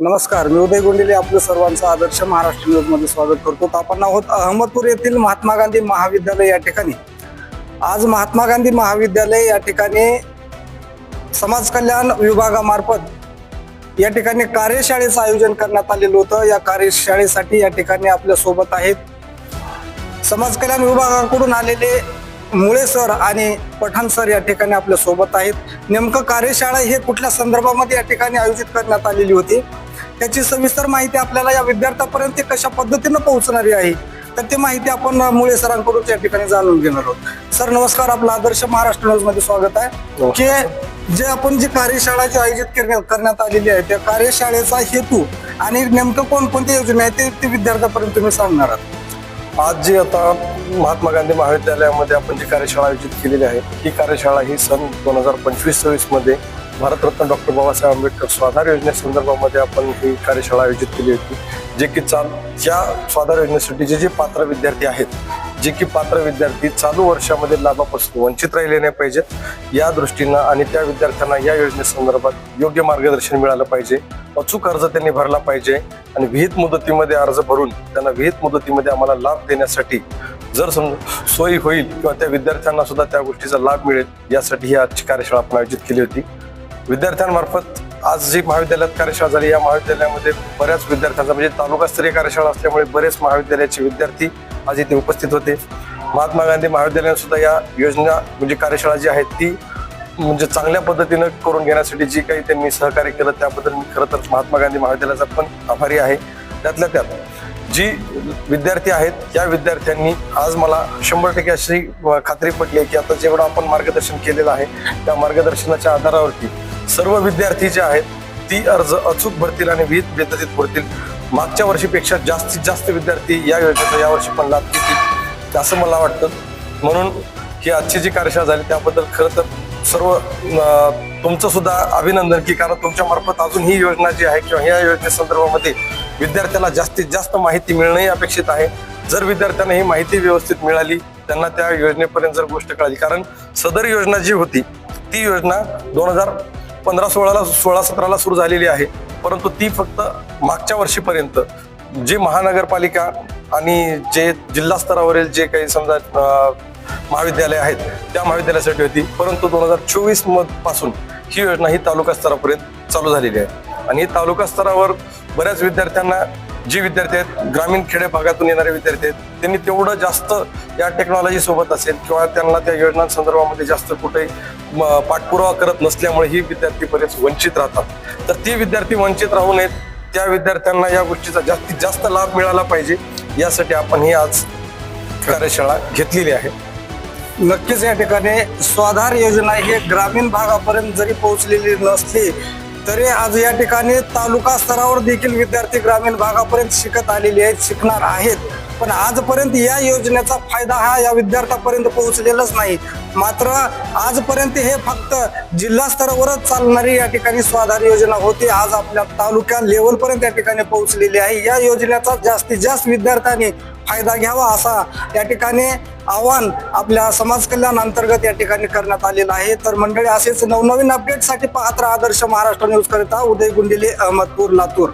नमस्कार मी उदय गोंडिले आपलं सर्वांचं आदर्श महाराष्ट्र न्यूजमध्ये स्वागत करतो. तर आपण आहोत अहमदपूर येथील महात्मा गांधी महाविद्यालय या ठिकाणी. आज महात्मा गांधी महाविद्यालय या ठिकाणी समाज कल्याण विभागामार्फत या ठिकाणी कार्यशाळेचं आयोजन करण्यात आलेलं होतं. या कार्यशाळेसाठी या ठिकाणी आपल्यासोबत आहेत समाज कल्याण विभागाकडून आलेले मुळे सर आणि पठाण सर या ठिकाणी आपल्यासोबत आहेत. नेमकं कार्यशाळा हे कुठल्या संदर्भामध्ये या ठिकाणी आयोजित करण्यात आलेली होती? त्याची सविस्तर माहिती आपल्याला या विद्यार्थ्यापर्यंत कशा पद्धतीनं पोहोचणारी आहे तर ती माहिती आपण मुळे सरांकडून त्या ठिकाणी जाणून घेणार आहोत. सर नमस्कार आपलं आदर्श महाराष्ट्र न्यूजमध्ये स्वागत आहे. की जे आपण जी कार्यशाळा जी आयोजित करण्यात करण्यात आलेली आहे त्या कार्यशाळेचा हेतू आणि नेमकं कोणकोणत्या योजना आहेत ते ते विद्यार्थ्यापर्यंत तुम्ही सांगणार आहात. आज जी आता महात्मा गांधी महाविद्यालयामध्ये आपण जी कार्यशाळा आयोजित केलेली आहे ही कार्यशाळा ही सन दोन हजार पंचवीस सव्वीसमध्ये भारतरत्न डॉक्टर बाबासाहेब आंबेडकर स्वाधार योजनेसंदर्भामध्ये आपण ही कार्यशाळा आयोजित केली होती जे की चाल ज्या स्वाधार योजनेसाठी जे जे पात्र विद्यार्थी आहेत जे की पात्र विद्यार्थी चालू वर्षामध्ये लाभापासून वंचित राहिले नाही पाहिजेत या दृष्टीनं आणि त्या विद्यार्थ्यांना या योजनेसंदर्भात योग्य मार्गदर्शन मिळालं पाहिजे अचूक अर्ज त्यांनी भरला पाहिजे आणि विहित मुदतीमध्ये अर्ज भरून त्यांना विहित मुदतीमध्ये आम्हाला लाभ देण्यासाठी जर सम सोयी होईल किंवा त्या विद्यार्थ्यांना सुद्धा त्या गोष्टीचा लाभ मिळेल यासाठी ही आजची कार्यशाळा आपण आयोजित केली होती. विद्यार्थ्यांमार्फत आज जी महाविद्यालयात कार्यशाळा झाली या महाविद्यालयामध्ये बऱ्याच विद्यार्थ्यांचा म्हणजे तालुकास्तरीय कार्यशाळा असल्यामुळे बरेच महाविद्यालयाचे विद्यार्थी आज इथे उपस्थित होते. महात्मा गांधी महाविद्यालयाने सुद्धा या योजना म्हणजे कार्यशाळा जी आहे ती म्हणजे चांगल्या पद्धतीनं करून घेण्यासाठी जी काही त्यांनी सहकार्य केलं त्याबद्दल मी खरं तर महात्मा गांधी महाविद्यालयाचा पण आभारी आहे. त्यातल्या त्यात जी विद्यार्थी आहेत या विद्यार्थ्यांनी आज मला शंभर टक्के अशी खात्री पटली आहे की आता जेवढं आपण मार्गदर्शन केलेलं आहे त्या मार्गदर्शनाच्या आधारावरती सर्व विद्यार्थी जे आहेत ती अर्ज अचूक भरतील आणि विहित पद्धतीत भरतील मागच्या वर्षीपेक्षा जास्तीत जास्त विद्यार्थी या योजनेचा यावर्षी पण लाभ घेतील असं मला वाटतं. म्हणून ही आजची जी कार्यशाळा झाली त्याबद्दल खरं तर सर्व तुमचं सुद्धा अभिनंदन की कारण तुमच्या मार्फत अजून ही योजना जी आहे किंवा या योजनेसंदर्भामध्ये विद्यार्थ्याला जास्तीत जास्त माहिती मिळणंही अपेक्षित आहे. जर विद्यार्थ्यांना ही माहिती व्यवस्थित मिळाली त्यांना त्या योजनेपर्यंत जर गोष्ट कळाली. कारण सदर योजना जी होती ती योजना दोन हजार पंधरा सोळाला सोळा सतराला सुरू झालेली आहे. परंतु ती फक्त मागच्या वर्षीपर्यंत. जे महानगरपालिका आणि जे जिल्हा स्तरावरील जे काही समजा महाविद्यालय आहेत त्या महाविद्यालयासाठी होती. परंतु दोन हजार चोवीसपासून ही योजना ही तालुका स्तरापर्यंत चालू झालेली आहे. आणि ही तालुका स्तरावर बऱ्याच विद्यार्थ्यांना जे विद्यार्थी आहेत ग्रामीण खेडे भागातून येणारे विद्यार्थी आहेत त्यांनी तेवढं जास्त या टेक्नॉलॉजी सोबत असेल किंवा त्यांना त्या योजनांसंदर्भामध्ये जास्त कुठेही पाठपुरावा करत नसल्यामुळे ही विद्यार्थी बरेच वंचित राहतात. तर ती विद्यार्थी वंचित राहू नयेत त्या विद्यार्थ्यांना या गोष्टीचा जास्तीत जास्त लाभ मिळाला पाहिजे. यासाठी आपण ही आज कार्यशाळा घेतलेली आहे. नक्कीच या ठिकाणी स्वाधार योजना ही ग्रामीण भागापर्यंत जरी पोहोचलेली नसली तरी आज या ठिकाणी तालुका स्तरावर देखील विद्यार्थी ग्रामीण भागापर्यंत शिकत आलेले आहेत शिकणार आहेत. पण आजपर्यंत या योजनेचा फायदा हा या विद्यार्थ्यापर्यंत पोहोचलेलाच नाही. मात्र आजपर्यंत हे फक्त जिल्हा स्तरावरच चालणारी या ठिकाणी स्वाधार योजना होती. आज आपल्या तालुक्या लेवलपर्यंत या ठिकाणी पोहोचलेली आहे. या योजनेचा जास्तीत जास्त विद्यार्थ्यांनी फायदा घ्यावा असा या ठिकाणी आव्हान आपल्या समाज कल्याण अंतर्गत या ठिकाणी करण्यात आलेलं आहे. तर मंडळी असेच नवनवीन अपडेटसाठी पाहत आदर्श महाराष्ट्र न्यूज करिता उदय गुंडिले अहमदपूर लातूर.